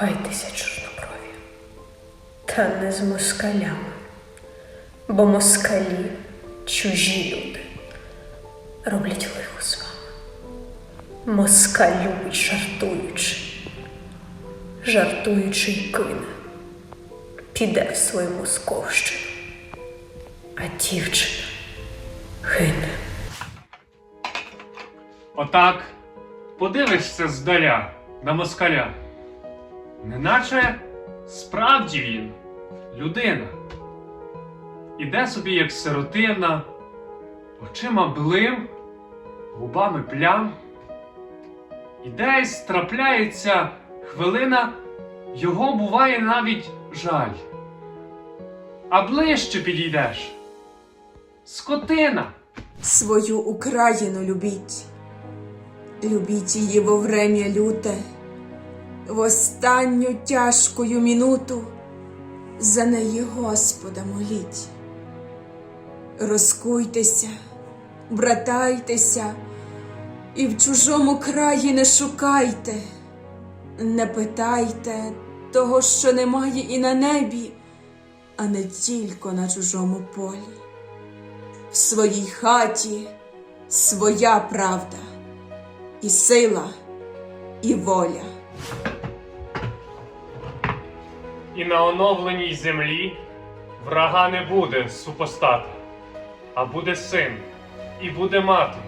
Кохайтеся, чорноброві, та не з москалями, бо москалі чужі люди. Роблять лихо з вами. Москаль любить жартуючи, жартуючи й кине, піде в свою московщину, а дівчина гине. Отак подивишся здаля на москаля, неначе справді він людина. Іде собі, як сиротина, очима блим, губами плям. І десь трапляється хвилина, його буває навіть жаль. А ближче підійдеш. Скотина. Свою Україну любіть, любіть її во врем'я люте, в останню тяжкую минуту за неї Господа моліть. Розкуйтеся, братайтеся, і в чужому краї не шукайте, не питайте того, що немає і на небі, а не тільки на чужому полі в своїй хаті своя правда, і сила, і воля. І на оновленій землі врага не буде супостата, а буде син, і буде мати,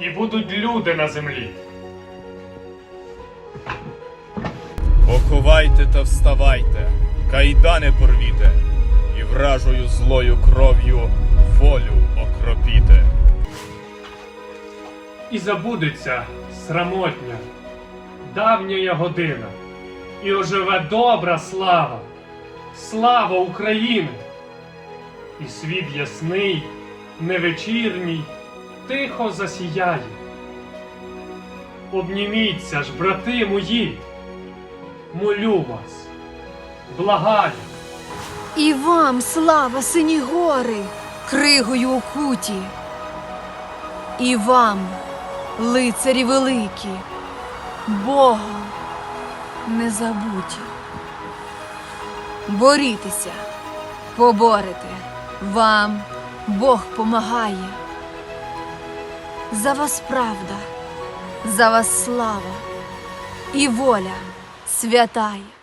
і будуть люди на землі. Оховайте та вставайте, кайдани порвіте, і вражою злою кров'ю волю окропіте. І забудеться срамотня, давня година, і оживе добра слава, слава України, і світ ясний, невечірній, тихо засіяє. Обніміться ж, брати мої, молю вас, благаю. І вам слава сині гори, кригою окуті. І вам, лицарі великі, Богом не забуті. Борітеся, поборете, вам Бог помагає. За вас правда, за вас слава і воля святая.